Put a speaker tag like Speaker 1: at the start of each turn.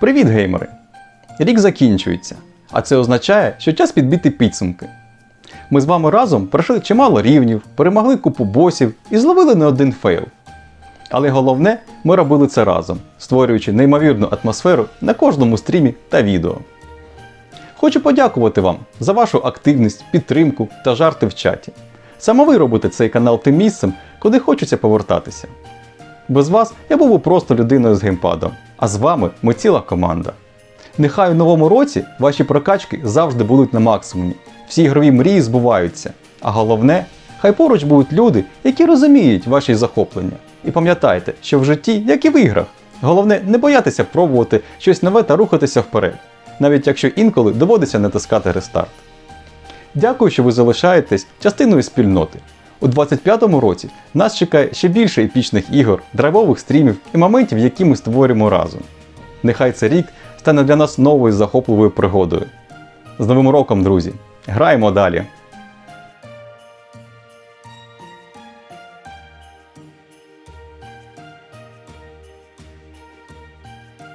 Speaker 1: Привіт, геймери! Рік закінчується, а це означає, що час підбити підсумки. Ми з вами разом пройшли чимало рівнів, перемогли купу босів і зловили не один фейл. Але головне, ми робили це разом, створюючи неймовірну атмосферу на кожному стрімі та відео. Хочу подякувати вам за вашу активність, підтримку та жарти в чаті. Саме ви робите цей канал тим місцем, куди хочеться повертатися. Без вас я був би просто людиною з геймпадом, а з вами ми ціла команда. Нехай у новому році ваші прокачки завжди будуть на максимумі, всі ігрові мрії збуваються. А головне, хай поруч будуть люди, які розуміють ваші захоплення. І пам'ятайте, що в житті, як і в іграх, головне не боятися пробувати щось нове та рухатися вперед, навіть якщо інколи доводиться натискати рестарт. Дякую, що ви залишаєтесь частиною спільноти. У 25-му році нас чекає ще більше епічних ігор, драйвових стрімів і моментів, які ми створюємо разом. Нехай цей рік стане для нас новою захопливою пригодою. З Новим роком, друзі! Граємо далі!